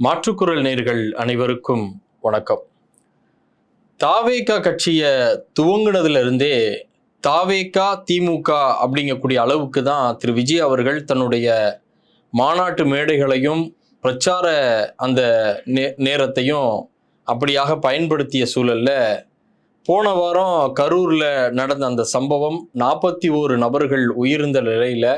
மாற்றுக்குரல் நேர்கள் அனைவருக்கும் வணக்கம். தாவேகா கட்சியை துவங்கினதுலேருந்தே தாவேகா திமுக அப்படிங்கக்கூடிய அளவுக்கு தான் திரு விஜய் அவர்கள் தன்னுடைய மாநாட்டு மேடைகளையும் பிரச்சார அந்த நே நேரத்தையும் அப்படியாக பயன்படுத்திய சூழலில் போன வாரம் கரூரில் நடந்த அந்த சம்பவம் நாற்பத்தி ஓரு நபர்கள் உயிர்ந்த நிலையில்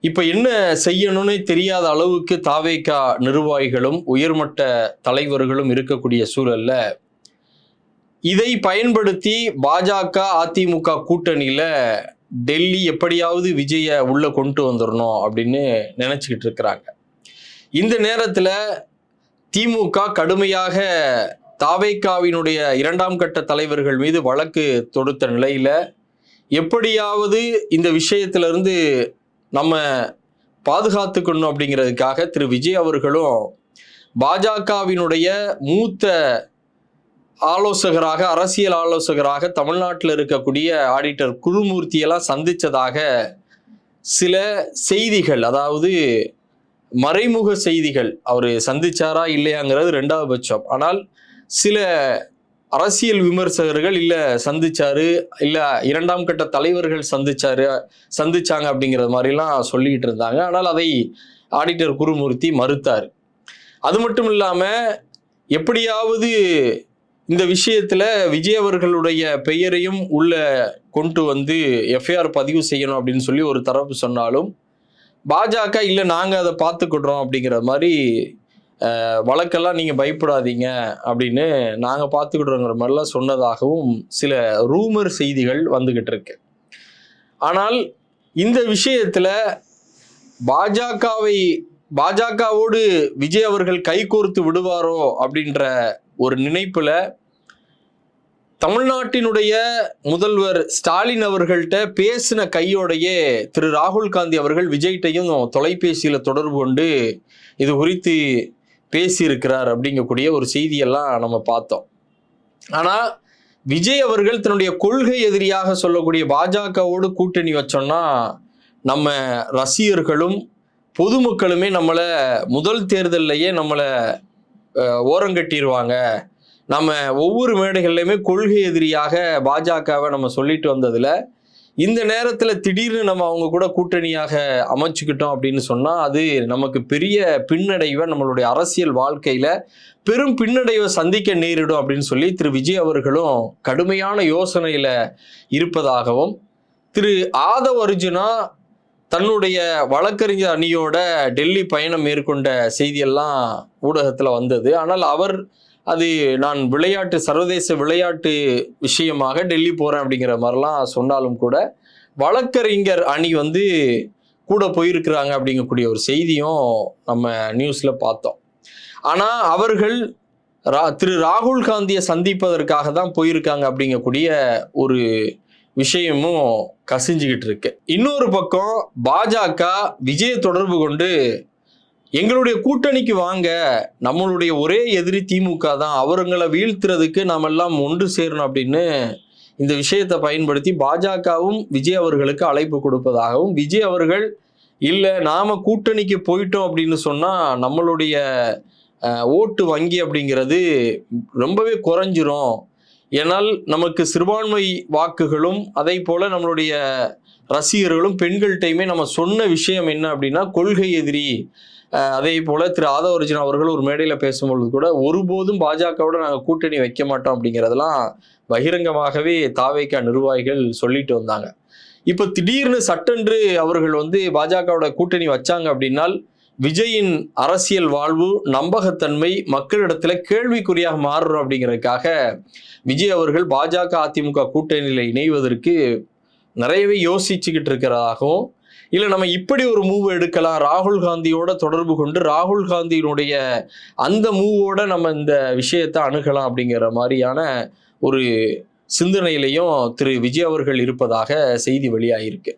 இப்ப என்ன செய்யணும்னு தெரியாத அளவுக்கு தாவேக்கா நிர்வாகிகளும் உயர்மட்ட தலைவர்களும் இருக்கக்கூடிய சூழல்ல இதை பயன்படுத்தி பாஜக அதிமுக கூட்டணியில டெல்லி எப்படியாவது விஜய உள்ள கொண்டு வந்துடணும் அப்படின்னு நினைச்சுக்கிட்டு இருக்கிறாங்க. இந்த நேரத்துல திமுக கடுமையாக தாவேக்காவினுடைய இரண்டாம் கட்ட தலைவர்கள் மீது வழக்கு தொடுத்த நிலையில எப்படியாவது இந்த விஷயத்திலிருந்து நம்ம பாதுகாத்துக்கணும் அப்படிங்கிறதுக்காக திரு விஜய் அவர்களும் பாஜகவினுடைய மூத்த ஆலோசகராக அரசியல் ஆலோசகராக தமிழ்நாட்டில் இருக்கக்கூடிய ஆடிட்டர் குருமூர்த்தியெல்லாம் சந்தித்ததாக சில செய்திகள் அதாவது மறைமுக செய்திகள் அவர் சந்திச்சாரா இல்லையாங்கிறது ரெண்டாவது பட்சம். ஆனால் சில அரசியல் விமர்சகர்கள் இல்ல சந்திச்சாரு இல்ல இரண்டாம் கட்ட தலைவர்கள் சந்திச்சாரு சந்திச்சாங்க அப்படிங்கிறது மாதிரிலாம் சொல்லிட்டு இருந்தாங்க. ஆனால் அதை ஆடிட்டர் குருமூர்த்தி மறுத்தார். அது மட்டும் இல்லாம எப்படியாவது இந்த விஷயத்துல விஜய் அவர்களுடைய பெயரையும் உள்ள கொண்டு வந்து எஃப்ஐஆர் பதிவு செய்யணும் அப்படின்னு சொல்லி ஒரு தரப்பு சொன்னாலும் பாஜக இல்லை நாங்கள் அதை பார்த்துக்கிடுறோம் அப்படிங்கிற மாதிரி வழக்கெல்லாம் நீங்கள் பயப்படாதீங்க அப்படின்னு நாங்கள் பார்த்துக்கிடுறோங்கிற மாதிரிலாம் சொன்னதாகவும் சில ரூமர் செய்திகள் வந்துக்கிட்டு இருக்கு. ஆனால் இந்த விஷயத்தில் பாஜகவை பாஜகவோடு விஜய் அவர்கள் கைகோர்த்து விடுவாரோ அப்படின்ற ஒரு நினைப்பில் தமிழ்நாட்டினுடைய முதல்வர் ஸ்டாலின் அவர்கள்ட்ட பேசின கையோடையே திரு ராகுல் காந்தி அவர்கள் விஜய்கிட்டையும் தொலைபேசியில் தொடர்பு கொண்டு இது குறித்து பேசியிருக்கிறார் அப்படிங்கக்கூடிய ஒரு செய்தியெல்லாம் நம்ம பார்த்தோம். ஆனால் விஜய் அவர்கள் தன்னுடைய கொள்கை எதிரியாக சொல்லக்கூடிய பாஜகவோடு கூட்டணி வச்சோம்னா நம்ம ரசிகர்களும் பொதுமக்களுமே நம்மளை முதல் தேர்தல்லையே நம்மளை ஓரங்கட்டிடுவாங்க நம்ம ஒவ்வொரு மேடைகள்லையுமே கொள்கை எதிரியாக பாஜகவை நம்ம சொல்லிட்டு வந்ததில் இந்த நேரத்தில் திடீர்னு நம்ம அவங்க கூட கூட்டணியாக அமைச்சுக்கிட்டோம் அப்படின்னு சொன்னால் அது நமக்கு பெரிய பின்னடைவை நம்மளுடைய அரசியல் வாழ்க்கையில் பெரும் பின்னடைவை சந்திக்க நேரிடும் அப்படின்னு சொல்லி திரு விஜய் அவர்களும் கடுமையான யோசனையில் இருப்பதாகவும் திரு ஆதவ் அர்ஜுனா தன்னுடைய வழக்கறிஞர் அணியோட டெல்லி பயணம் மேற்கொண்ட செய்தியெல்லாம் ஊடகத்தில் வந்தது. ஆனால் அவர் அது நான் விளையாட்டு சர்வதேச விளையாட்டு விஷயமாக டெல்லி போகிறேன் அப்படிங்கிற மாதிரிலாம் சொன்னாலும் கூட வழக்கறிஞர் அணி வந்து கூட போயிருக்கிறாங்க அப்படிங்கக்கூடிய ஒரு செய்தியும் நம்ம நியூஸில் பார்த்தோம். ஆனால் அவர்கள் ரா- திரு ராகுல் காந்தியை சந்திப்பதற்காக தான் போயிருக்காங்க அப்படிங்கக்கூடிய ஒரு விஷயமும் கசிஞ்சுக்கிட்டு இருக்கு. இன்னொரு பக்கம் பாஜக விஜய தொடர்பு கொண்டு எங்களுடைய கூட்டணிக்கு வாங்க. நம்மளுடைய ஒரே எதிரி திமுக தான். அவருங்களை வீழ்த்துறதுக்கு நாம் எல்லாம் ஒன்று சேரணும் அப்படின்னு இந்த விஷயத்தை பயன்படுத்தி பாஜகவும் விஜய் அவர்களுக்கு அழைப்பு கொடுப்பதாகவும் விஜய் அவர்கள் இல்லை நாம் கூட்டணிக்கு போயிட்டோம் அப்படின்னு சொன்னால் நம்மளுடைய ஓட்டு வங்கி அப்படிங்கிறது ரொம்பவே குறைஞ்சிரும். ஏனால் நமக்கு சிறுபான்மை வாக்குகளும் அதே போல் நம்மளுடைய ரசிகர்களும் பெண்கள்கிட்டையுமே நம்ம சொன்ன விஷயம் என்ன அப்படின்னா கொள்கை எதிரி. அதே போல திரு ஆதவ அர்ஜுன் அவர்கள் ஒரு மேடையில் பேசும்பொழுது கூட ஒருபோதும் பாஜகவோட நாங்கள் கூட்டணி வைக்க மாட்டோம் அப்படிங்கிறதெல்லாம் பகிரங்கமாகவே தாவேக்கா நிர்வாகிகள் சொல்லிட்டு வந்தாங்க. இப்போ திடீர்னு சட்டென்று அவர்கள் வந்து பாஜகவோட கூட்டணி வச்சாங்க அப்படின்னால் விஜயின் அரசியல் வாழ்வு நம்பகத்தன்மை மக்களிடத்துல கேள்விக்குறியாக மாறுறோம் அப்படிங்கிறதுக்காக விஜய் அவர்கள் பாஜக அதிமுக கூட்டணியில் இணைவதற்கு நிறையவே யோசிச்சுக்கிட்டு இருக்கிறதாகவும் இல்லை நம்ம இப்படி ஒரு மூவ் எடுக்கலாம் ராகுல் காந்தியோட தொடர்பு கொண்டு ராகுல் காந்தியினுடைய அந்த மூவோட நம்ம இந்த விஷயத்தை அணுகலாம் அப்படிங்கிற மாதிரியான ஒரு சிந்தனையிலையும் திரு விஜய் அவர்கள் இருப்பதாக செய்தி வெளியாகிருக்கு